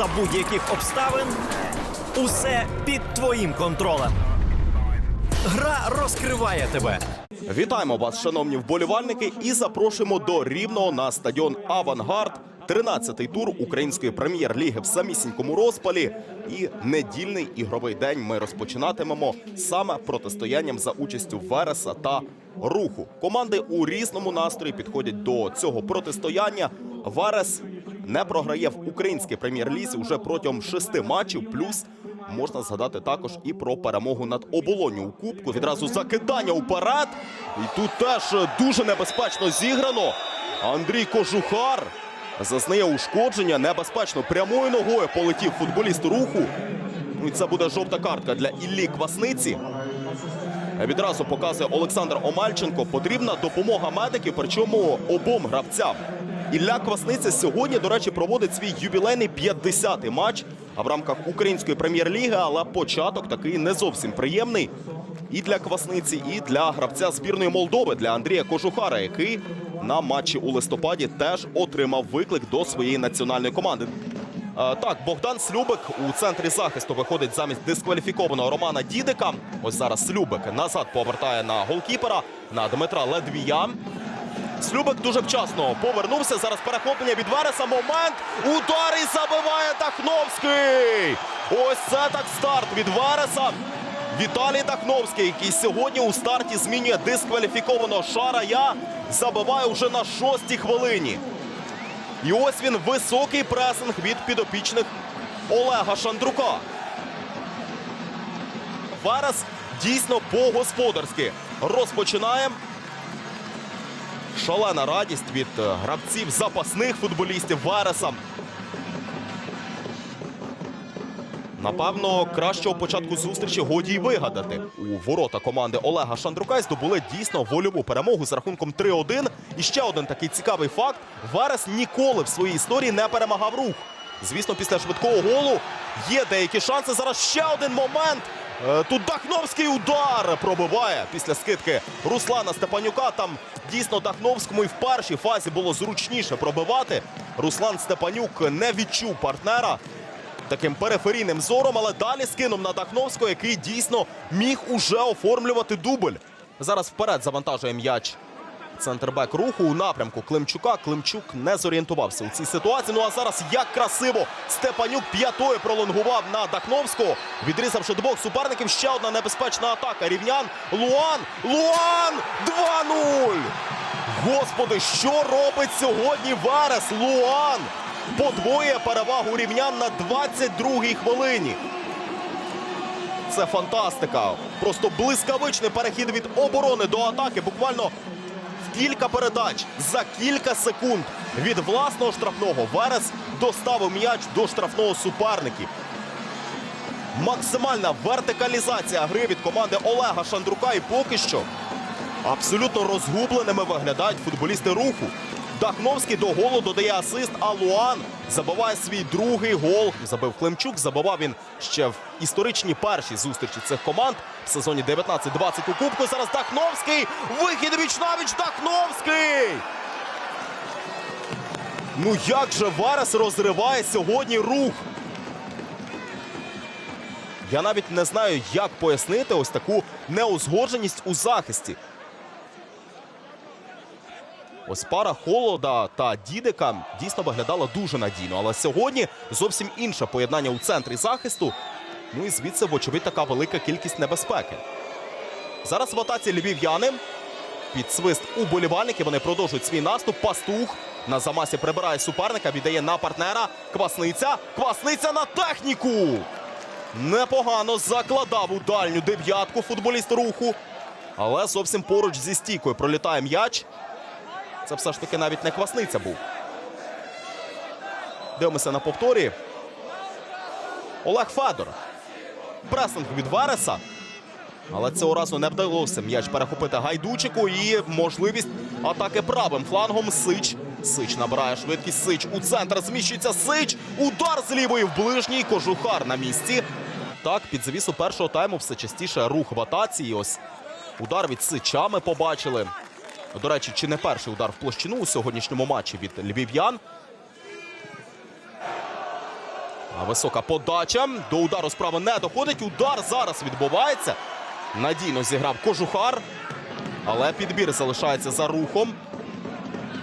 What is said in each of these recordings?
за будь-яких обставин усе під твоїм контролем. Гра розкриває тебе. Вітаємо вас, шановні вболівальники, і запрошуємо до рівного на стадіон Авангард. 13-й тур української прем'єр-ліги в самісінькому розпалі. І недільний ігровий день ми розпочинатимемо саме протистоянням за участю Вереса та Руху. Команди у різному настрої підходять до цього протистояння. Верес не програє в українській прем'єр-лізі вже протягом шести матчів. Плюс можна згадати також і про перемогу над оболонню у кубку. Відразу закидання уперед. І тут теж дуже небезпечно зіграно. Андрій Кожухар зазнає ушкодження. Небезпечно прямою ногою полетів футболіст руху. Ну і це буде жовта картка для Іллі Квасниці. Відразу показує Олександр Омальченко. Потрібна допомога медиків, причому обом гравцям. Ілля Квасниця сьогодні, до речі, проводить свій ювілейний 50-й матч в рамках української прем'єр-ліги, але початок такий не зовсім приємний і для Квасниці, і для гравця збірної Молдови для Андрія Кожухара, який на матчі у листопаді теж отримав виклик до своєї національної команди. Е, Так, Богдан Слюбик у центрі захисту виходить замість дискваліфікованого Романа Дідика. Ось зараз Слюбик назад повертає на голкіпера на Дмитра Ледвія. Слюбик дуже вчасно повернувся. Зараз перехоплення від Вереса. Момент. Удар і забиває Тахновський. Ось це так старт від Вереса. Віталій Тахновський, який сьогодні у старті змінює дискваліфікованого Шарая, забиває вже на шостій хвилині. І ось він високий пресинг від підопічних Олега Шандрука. Верес дійсно по-господарськи розпочинає. Шалена радість від е, гравців запасних футболістів Вереса. Напевно, кращого початку зустрічі годі й вигадати. У ворота команди Олега Шандрука здобули дійсно вольову перемогу з рахунком 3-1. І ще один такий цікавий факт: Верес ніколи в своїй історії не перемагав рух. Звісно, після швидкого голу є деякі шанси. Зараз ще один момент. Е, Тут Дахновський удар пробиває після скидки Руслана Степанюка. Там дійсно Дахновському і в першій фазі було зручніше пробивати. Руслан Степанюк не відчув партнера таким периферійним зором, але далі скинув на Дахновського, який дійсно міг уже оформлювати дубль. Зараз вперед завантажує м'яч. Центрбек руху у напрямку Климчука. Климчук не зорієнтувався у цій ситуації. Ну а зараз як красиво Степанюк п'ятою пролонгував на Дахновського, відрізавши двох суперників. Ще одна небезпечна атака. Рівнян. Луан. Луан! 2-0! Господи, що робить сьогодні Верес? Луан! Подвоює перевагу рівнян на 22-й хвилині. Це фантастика. Просто блискавичний перехід від оборони до атаки. Буквально кілька передач за кілька секунд від власного штрафного Верес доставив м'яч до штрафного суперників. Максимальна вертикалізація гри від команди Олега Шандрука. І поки що абсолютно розгубленими виглядають футболісти руху. Дахновський до голу додає асист, а Луан забиває свій другий гол. Забив Климчук. Забивав він ще в історичній першій зустрічі цих команд в сезоні 19-20 у Кубку. Зараз Дахновський. Вихід віч-навіч Дахновський. Ну як же Верес розриває сьогодні рух? Я навіть не знаю, як пояснити ось таку неузгодженість у захисті. Ось пара холода та дідика дійсно виглядала дуже надійно. Але сьогодні зовсім інше поєднання у центрі захисту. Ну і звідси, вочевидь, така велика кількість небезпеки. Зараз в атаці львів'яни. Під свист уболівальників вони продовжують свій наступ. Пастух на замасі прибирає суперника, віддає на партнера. Квасниця. Квасниця на техніку. Непогано закладав у дальню дев'ятку футболіст руху. Але зовсім поруч зі стійкою пролітає м'яч. Це все ж таки навіть не квасниця був. Дивимося на повторі. Олег Федор. Пресинг від Вереса. Але цього разу не вдалося м'яч перехопити гайдучику і можливість атаки правим флангом Сич. Сич набирає швидкість. Сич у центр зміщується Сич. Удар з лівої в ближній. Кожухар на місці. Так, під завісу першого тайму все частіше рух в атаці. І ось удар від Сича ми побачили. До речі, чи не перший удар в площину у сьогоднішньому матчі від львів'ян. А висока подача. До удару справа не доходить. Удар зараз відбувається. Надійно зіграв кожухар. Але підбір залишається за рухом.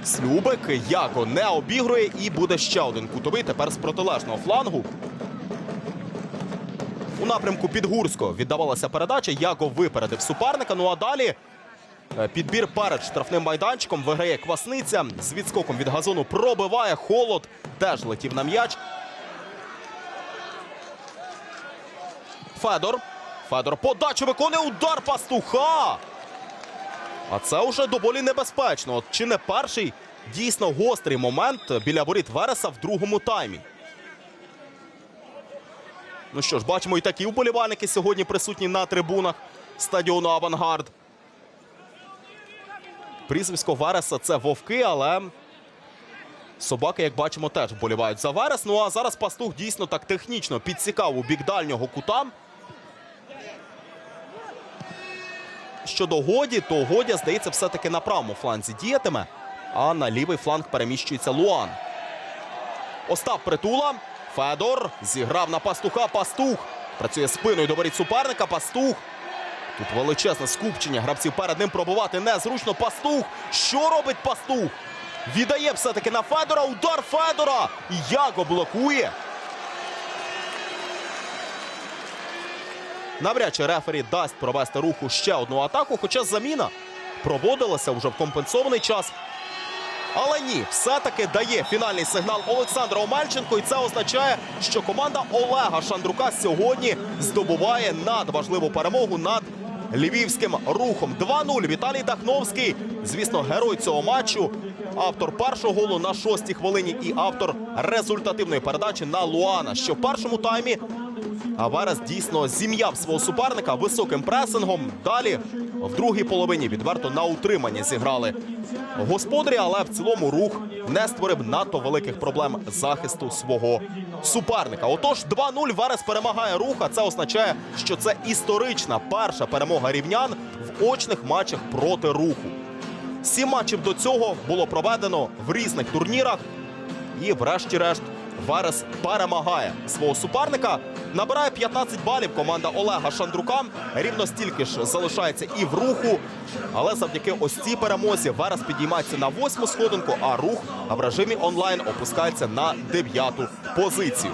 Слюбик Яко не обігрує і буде ще один кутовий тепер з протилежного флангу. У напрямку Підгурського віддавалася передача. Яко випередив суперника. Ну а далі підбір перед штрафним майданчиком виграє Квасниця. З відскоком від газону пробиває холод. Теж летів на м'яч. Федор. Федор подачу виконує удар пастуха. А це вже доволі небезпечно. Чи не перший дійсно гострий момент біля воріт Вереса в другому таймі. Ну що ж, бачимо, і такі вболівальники сьогодні присутні на трибунах стадіону Авангард. Прізвисько Вереса це вовки, але собаки, як бачимо, теж вболівають за Верес. Ну а зараз пастух дійсно так технічно підсікав у бік дальнього кута. Щодо годі, то Годя, здається, все-таки на правому фланзі діятиме, а на лівий фланг переміщується Луан. Остап Притула. Федор зіграв на пастуха. Пастух працює спиною до воріт суперника. Пастух. Тут величезне скупчення. Гравців перед ним пробувати незручно. Пастух. Що робить пастух? Віддає все-таки на Федора. Удар Федора. І Яго блокує. Навряд чи рефері дасть провести руху ще одну атаку, хоча заміна проводилася вже в компенсований час. Але ні, все-таки дає фінальний сигнал Олександра Омельченко, і це означає, що команда Олега Шандрука сьогодні здобуває надважливу перемогу над львівським рухом. 2-0. Віталій Дахновський, звісно, герой цього матчу. Автор першого голу на шостій хвилині і автор результативної передачі на Луана. Що в першому таймі а Верес дійсно зім'яв свого суперника високим пресингом. Далі в другій половині відверто на утримання зіграли господарі, але в цілому рух не створив надто великих проблем захисту свого суперника. Отож, 2-0 Верес перемагає рух. А це означає, що це історична перша перемога рівнян в очних матчах проти руху. Сім матчів до цього було проведено в різних турнірах. І, врешті-решт, Верес перемагає свого суперника. Набирає 15 балів команда Олега Шандрука. Рівно стільки ж залишається і в руху. Але завдяки ось цій перемозі Верес підіймається на восьму сходинку, а рух в режимі онлайн опускається на дев'яту позицію.